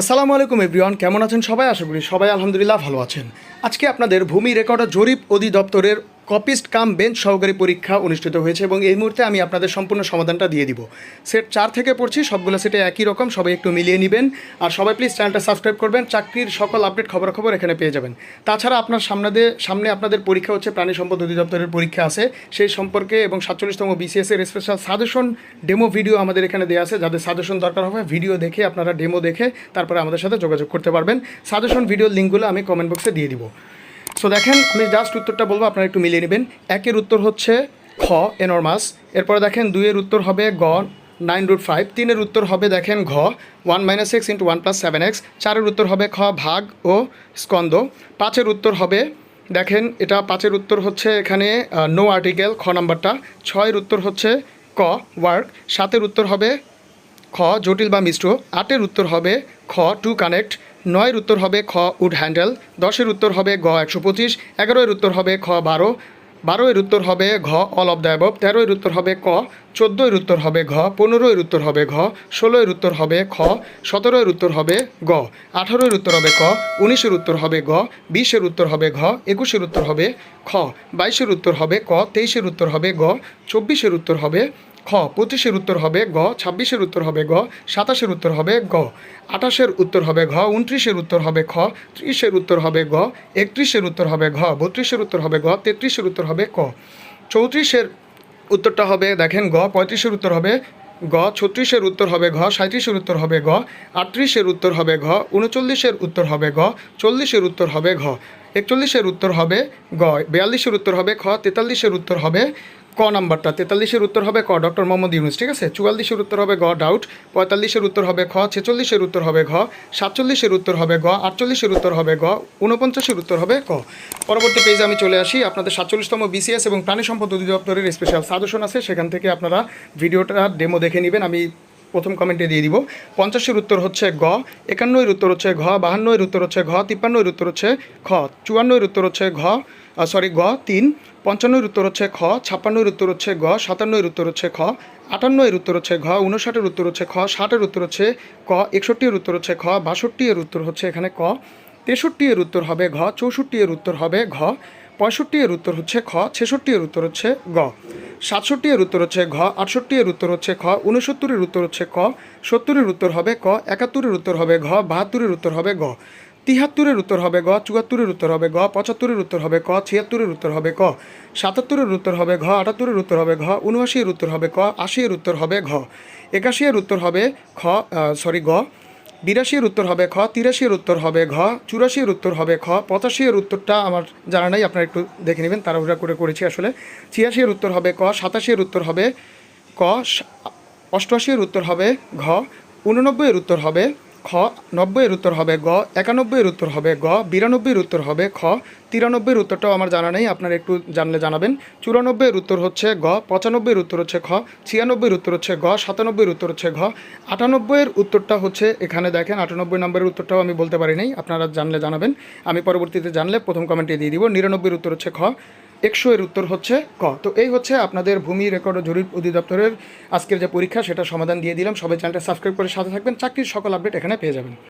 আসসালামু আলাইকুম এভরিওয়ান, কেমন আছেন সবাই? আশা করি সবাই আলহামদুলিল্লাহ ভালো আছেন। আজকে আপনাদের ভূমি রেকর্ড জরিপ অধিদপ্তরের কপিস্ট কাম বেঞ্চ সহকারী পরীক্ষা অনুষ্ঠিত হয়েছে এবং এই মুহূর্তে আমি আপনাদের সম্পূর্ণ সমাধানটা দিয়ে দিব। সেট চার থেকে পড়ছি, সবগুলো সেটে একই রকম, সবাই একটু মিলিয়ে নেবেন। আর সবাই প্লিজ চ্যানেলটা সাবস্ক্রাইব করবেন, চাকরির সকল আপডেট খবরাখবর এখানে পেয়ে যাবেন। তাছাড়া আপনার সামনে সামনে আপনাদের পরীক্ষা হচ্ছে প্রাণী সম্পদ অধিদপ্তরের পরীক্ষা আছে। সেই সম্পর্কে এবং সাতচল্লিশতম বিসিএস এর স্পেশাল সাজেশন ডেমো ভিডিও আমাদের এখানে দেওয়া আছে। যাদের সাজেশন দরকার হবে ভিডিও দেখে আপনারা ডেমো দেখে তারপরে আমাদের সাথে যোগাযোগ করতে পারবেন। সাজেশন ভিডিওর লিঙ্কগুলো আমি কমেন্ট বক্সে দিয়ে দিব। সো দেখেন, আমি জাস্ট উত্তরটা বলব, আপনারা একটু মিলিয়ে নেবেন। একের উত্তর হচ্ছে খ এনরমাস এরপরে দেখেন, দুইয়ের উত্তর হবে গ নাইন রুট ফাইভ তিনের উত্তর হবে, দেখেন, ঘ one minus x into one plus seven x চারের উত্তর হবে খ, ভাগ ও স্কন্দ পাঁচের উত্তর হবে, দেখেন, এটা পাঁচের উত্তর হচ্ছে এখানে নো আর্টিকেল খ নাম্বারটা। ছয়ের উত্তর হচ্ছে ক ওয়ার্ক সাতের উত্তর হবে খ, জটিল বা মিশ্র। আটের উত্তর হবে খ টু কানেক্ট নয়ের উত্তর হবে খ উড হ্যান্ডেল দশের উত্তর হবে গ একশো পঁচিশ এগারোয়ের উত্তর হবে খ বারো বারোয়ের উত্তর হবে ঘ অল অফ দ্য অ্যাবভ তেরোয়ের উত্তর হবে ক চোদ্দোয়ের উত্তর হবে ঘ পনেরোয়ের উত্তর হবে ঘ ষোলোয়ের উত্তর হবে খ সতেরোয়ের উত্তর হবে গ আঠারোয়ের উত্তর হবে ক উনিশের উত্তর হবে গ বিশের উত্তর হবে ঘ একুশের উত্তর হবে খ বাইশের উত্তর হবে ক তেইশের উত্তর হবে গ চব্বিশের উত্তর হবে খ পঁচিশের উত্তর হবে গ ছাব্বিশের উত্তর হবে গ সাতাশের উত্তর হবে গ আঠাশের উত্তর হবে ঘ উনত্রিশের উত্তর হবে খ ত্রিশের উত্তর হবে গ একত্রিশের উত্তর হবে ঘ বত্রিশের উত্তর হবে গ তেত্রিশের উত্তর হবে ক চৌত্রিশের উত্তরটা হবে দেখেন গ পঁয়ত্রিশের উত্তর হবে গ ছত্রিশের উত্তর হবে ঘ সাঁত্রিশের উত্তর হবে গ আটত্রিশের উত্তর হবে ঘ উনচল্লিশের উত্তর হবে গ চল্লিশের উত্তর হবে ঘ একচল্লিশের উত্তর হবে গ বিয়াল্লিশের উত্তর হবে খ তেতাল্লিশের উত্তর হবে ক নাম্বারটা? তেতাল্লিশের উত্তর হবে ক, ডক্টর মোহাম্মদ ইউনুস, ঠিক আছে? চুয়াল্লিশের উত্তর হবে গ, ডাউট। পঁয়তাল্লিশের উত্তর হবে খ, ছেচল্লিশের উত্তর হবে ঘ, সাতচল্লিশের উত্তর হবে গ, আটচল্লিশের উত্তর হবে গ উনপঞ্চাশের উত্তর হবে ক। পরবর্তী পেজে আমি চলে আসি আপনাদের সাতচল্লিশতম বিসিএস এবং প্রাণী সম্পদ অধিদপ্তরের স্পেশাল সাজেশন আছে। সেখান থেকে আপনারা ভিডিওটা ডেমো দেখে নেবেন। আমি প্রথম কমেন্টে দিয়ে দিব পঞ্চাশের উত্তর হচ্ছে গ একান্নয়ের উত্তর হচ্ছে ঘ বাহান্নয়ের উত্তর হচ্ছে ঘ তিপ্পান্নয়ের উত্তর হচ্ছে খ চুয়ান্নয়ের উত্তর হচ্ছে ঘ সরি গ তিন পঞ্চান্নয়ের উত্তর হচ্ছে খ ছাপ্পান্নয়ের উত্তর হচ্ছে গ সাতান্নয়ের উত্তর হচ্ছে খ আটান্নয়ের উত্তর হচ্ছে ঘ উনষাটের উত্তর হচ্ছে খ ষাটের উত্তর হচ্ছে ক একষট্টির উত্তর হচ্ছে খ বাষট্টি এর উত্তর হচ্ছে এখানে ক তেষট্টি এর উত্তর হবে ঘ চৌষট্টি এর উত্তর হবে ঘ পঁয়ষট্টি এর উত্তর হচ্ছে খ ছেষট্টি এর উত্তর হচ্ছে গ সাতষট্টি এর উত্তর হচ্ছে ঘ আটষট্টি এর উত্তর হচ্ছে খ উনসত্তরের উত্তর হচ্ছে ক সত্তরের উত্তর হবে ক একাত্তরের উত্তর হবে ঘ বাহাত্তরের উত্তর হবে গ তিহাত্তরের উত্তর হবে গ চুয়াত্তরের উত্তর হবে গ পঁচাত্তরের উত্তর হবে ক ছিয়াত্তরের উত্তর হবে ক সাতাত্তরের উত্তর হবে ঘ আটাত্তরের উত্তর হবে ঘ উনআশি এর উত্তর হবে ক আশি এর উত্তর হবে ঘ একাশি এর উত্তর হবে খ সরি গ বিরাশি এর উত্তর হবে খ, তিরাশির উত্তর হবে ঘ, চুরাশির উত্তর হবে খ পঁচাশি এর উত্তরটা আমার জানা নাই, আপনারা একটু দেখে নেবেন, তাড়াহুড়া করে করেছি আসলে। ছিয়াশির উত্তর হবে ক, সাতাশির উত্তর হবে ক অষ্টআশির উত্তর হবে ঘ উননব্বই এর উত্তর হবে খ নব্বই এর উত্তর হবে গ একানব্বই এর উত্তর হবে গ বিরানব্বই এর উত্তর হবে খ তিরানব্বই এর উত্তরটাও আমার জানা নেই, আপনারা একটু জানলে জানাবেন। চুরানব্বই এর উত্তর হচ্ছে গ পঁচানব্বই এর উত্তর হচ্ছে খ ছিয়ানব্বই এর উত্তর হচ্ছে গ সাতানব্বই এর উত্তর হচ্ছে ঘ। আটানব্বই এর উত্তরটা হচ্ছে এখানে দেখেন, আটানব্বই নম্বরের উত্তরটাও আমি বলতে পারি নাই, আপনারা জানলে জানাবেন। আমি পরবর্তীতে জানলে প্রথম কমেন্টে দিয়ে দিব নিরানব্বই এর উত্তর হচ্ছে খ একশো এর উত্তর হচ্ছে ক। তো এই হচ্ছে আপনাদের ভূমি রেকর্ড ও জরিপ অধিদপ্তরের আজকের যে পরীক্ষা সেটা সমাধান দিয়ে দিলাম। সবাই চ্যানেলটা সাবস্ক্রাইব করে সাথে থাকবেন। চাকরির সকল আপডেট এখানে পেয়ে যাবেন।